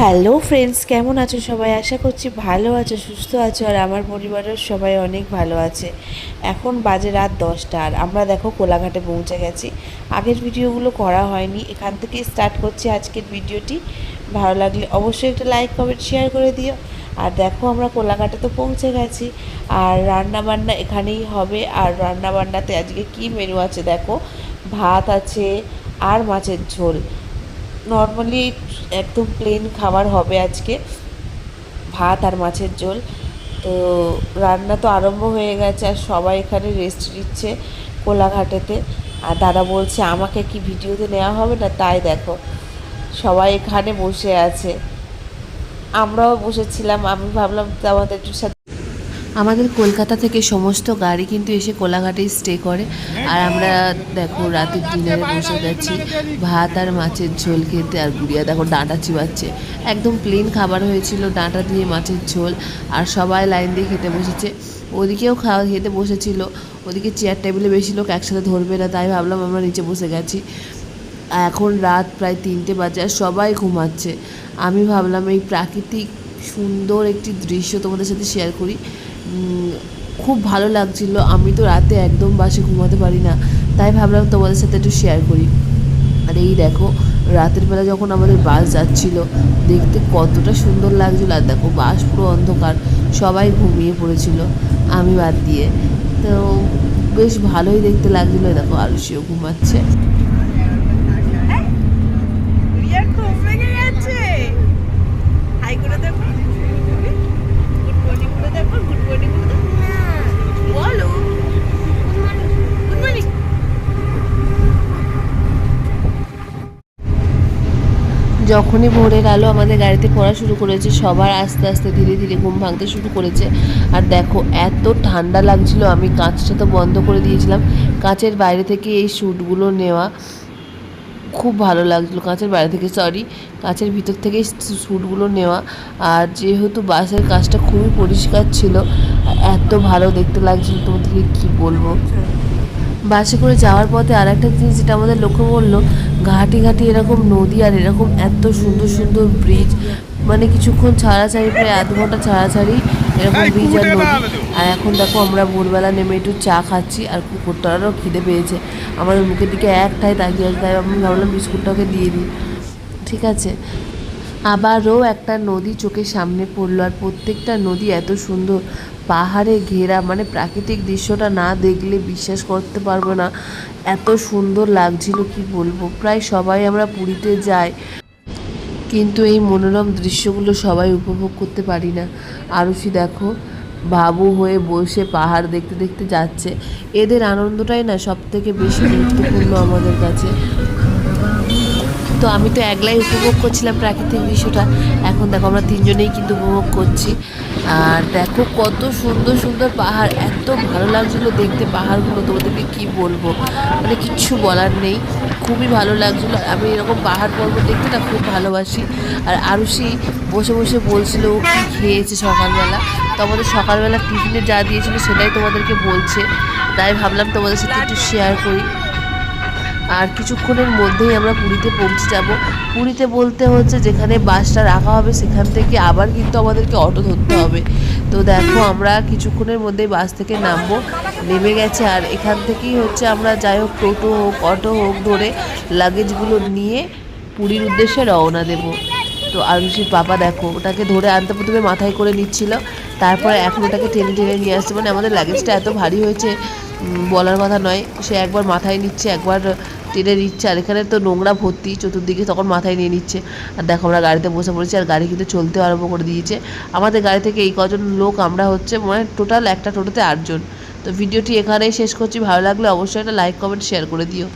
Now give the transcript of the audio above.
Hello friends কেমন আছো সবাই? আশা করছি ভালো আছো, সুস্থ আছো, আর আমার পরিবারের সবাই অনেক ভালো আছে। এখন বাজে রাত দশটা, আর আমরা দেখো কোলাঘাটে পৌঁছে গেছি। আগের ভিডিওগুলো করা হয়নি, এখান থেকে স্টার্ট করছি আজকের ভিডিওটি। ভালো লাগলে অবশ্যই একটা লাইক কমেন্ট শেয়ার করে দিও। আর দেখো আমরা কোলাঘাটে তো পৌঁছে গেছি, আর রান্নাবান্না এখানেই হবে। আর রান্নাবান্নাতে আজকে কি মেনু আছে দেখো? ভাত আছে আর মাছের ঝোল। নর্মালি একদম প্লেন খাবার হবে আজকে। ভাত আর মাছের ঝোল। তো রান্না তো আরম্ভ হয়ে গেছে আর সবাই এখানে রেস্ট নিচ্ছে কোলাঘাটেতে। আর দাদা বলছে, আমাকে কি ভিডিওতে নেওয়া হবে না? তাই দেখো, সবাই এখানে বসে আছে। আমরাও বসেছিলাম। আমি ভাবলাম আমাদের একটু সাথে আমাদের কলকাতা থেকে সমস্ত গাড়ি কিন্তু এসে কোলাঘাটেই স্টে করে। আর আমরা দেখো রাতের ডিনারে বসে গেছি, ভাত আর মাছের ঝোল খেতে, আর গুড়িয়া দেখো ডাঁটা চিবাচ্ছে। একদম প্লেন খাবার হয়েছিল, ডাঁটা দিয়ে মাছের ঝোল, আর সবাই লাইন দিয়ে খেতে বসেছে। ওদিকেও খাওয়া, খেতে বসেছিল। ওদিকে চেয়ার টেবিলে বেশি লোক একসাথে ধরবে না, তাই ভাবলাম আমরা নিচে বসে গেছি। এখন রাত প্রায় তিনটে বাজে, আর সবাই ঘুমাচ্ছে। আমি ভাবলাম এই প্রাকৃতিক সুন্দর একটি দৃশ্য তোমাদের সাথে শেয়ার করি। খুব ভালো লাগছিল। আমি তো রাতে একদম বাসে ঘুমাতে পারি না। তাই ভাবলাম তোমাদের সাথে একটু শেয়ার করি। আর এই দেখো, রাতের বেলা যখন আমাদের বাস যাচ্ছিল, দেখতে কতটা সুন্দর লাগছিল। আর দেখো, বাস পুরো অন্ধকার। সবাই ঘুমিয়ে পড়েছিল, আমি বাদ দিয়ে। তো বেশ ভালোই দেখতে লাগছিল। দেখো আরুষিও ঘুমাচ্ছে। রিয়ার ঘুম হাই করে দেখো গুড মর্নিং করে দেখো গুড মর্নিং করে দেখো বলো গুড মর্নিং যখনই ভোরের আলো আমাদের গাড়িতে পড়া শুরু করেছে, সবার আস্তে আস্তে ধীরে ধীরে ঘুম ভাঙতে শুরু করেছে। আর দেখো, এত ঠান্ডা লাগছিল, আমি কাঁচটা তো বন্ধ করে দিয়েছিলাম। কাঁচের বাইরে থেকে এই শ্যুটগুলো নেওয়া খুব ভালো লাগছিল, কাঁচের বাইরে থেকে সরি কাঁচের ভিতর থেকে শ্যুটগুলো নেওয়া। আর যেহেতু বাসের কাজটা খুবই পরিষ্কার ছিল, এত ভালো দেখতে লাগছিল, তোমাদেরকে কী বলব? বাসে করে যাওয়ার পথে আর একটা জিনিস যেটা আমাদের লক্ষ্য করল ঘাটি ঘাটি এরকম নদী আর এরকম এত সুন্দর সুন্দর ব্রিজ মানে কিছুক্ষণ ছাড়াছাড়ি প্রায় আধ ঘণ্টা ছাড়াছাড়ি এরকম ব্রিজ আর নদী। আর এখন দেখো আমরা ভোরবেলা নেমে একটু চা খাচ্ছি আর কুকুরটারও খিদে পেয়েছে। আমাদের মুখের দিকে একটাই তাকিয়ে আছে তাই আমি ভাবলাম বিস্কুটটাকে দিয়ে দিই। ঠিক আছে। আবারও একটা নদী চোখের সামনে পড়ল আর প্রত্যেকটা নদী এত সুন্দর। পাহাড়ে ঘেরা মানে প্রাকৃতিক দৃশ্যটা না দেখলে বিশ্বাস করতে পারব না। এত সুন্দর লাগছিল, কি বলব? প্রায় সবাই আমরা পুরীতে যাই, কিন্তু এই মনোরম দৃশ্যগুলো সবাই উপভোগ করতে পারি না। আরুষি দেখো ভাবু হয়ে বসে পাহাড় দেখতে দেখতে যাচ্ছে। এদের আনন্দটাই না সব থেকে বেশি গুরুত্বপূর্ণ আমাদের কাছে। তো আমি তো একলাই উপভোগ করছিলাম প্রাকৃতিক দৃশ্যটা। এখন দেখো আমরা তিনজনেই কিন্তু উপভোগ করছি। আর দেখো কত সুন্দর সুন্দর পাহাড়, এত ভালো লাগছিল দেখতে পাহাড়গুলো, তোমাদেরকে কি বলব? মানে কিচ্ছু বলার নেই। খুবই ভালো লাগছিল। আমি এরকম পাহাড় পর্বত দেখতে না খুব ভালোবাসি। আর আরুষি বসে বসে বলছিল ও কী খেয়েছে সকালবেলা। তো আমাদের সকালবেলা টিফিনে যা দিয়েছিল সেটাই তোমাদেরকে বলছে। তাই ভাবলাম তোমাদের সাথে একটু শেয়ার করি। আর কিছুক্ষণের মধ্যেই আমরা পুরীতে পৌঁছে যাব। পুরীতে বলতে হচ্ছে যেখানে বাসটা রাখা হবে সেখান থেকে আবার কিন্তু আমাদেরকে অটো ধরতে হবে। তো দেখো আমরা কিছুক্ষণের মধ্যেই বাস থেকে নামবো, নেমে গেছে আর এখান থেকেই হচ্ছে আমরা যাই হোক টোটো হোক, অটো হোক ধরে লাগেজগুলো নিয়ে পুরীর উদ্দেশ্যে রওনা দেবো। তো আরুষির পাপা দেখো, ওটাকে ধরে আনতে প্রথমে মাথায় করে নিচ্ছিল, তারপরে এখন ওটাকে টেনে টেনে নিয়ে আসছে। মানে আমাদের লাগেজটা এত ভারী হয়েছে বলার কথা নয়, সে একবার মাথায় নিচ্ছে, একবার টেনে নিচ্ছে, আর এখানে তো নোংরা ভর্তি, চতুর্দিকে তখন মাথায় নিয়ে নিচ্ছে। আর দেখো আমরা গাড়িতে বসে পড়েছি, আর গাড়ি কিন্তু চলতে আরম্ভ করে দিয়েছে। আমাদের গাড়ি থেকে এই কজন লোক আমরা হচ্ছে মানে টোটাল একটা টোটোতে আটজন। তো ভিডিওটি এখানেই শেষ করছি, ভালো লাগলে অবশ্যই একটা লাইক কমেন্ট শেয়ার করে দিও।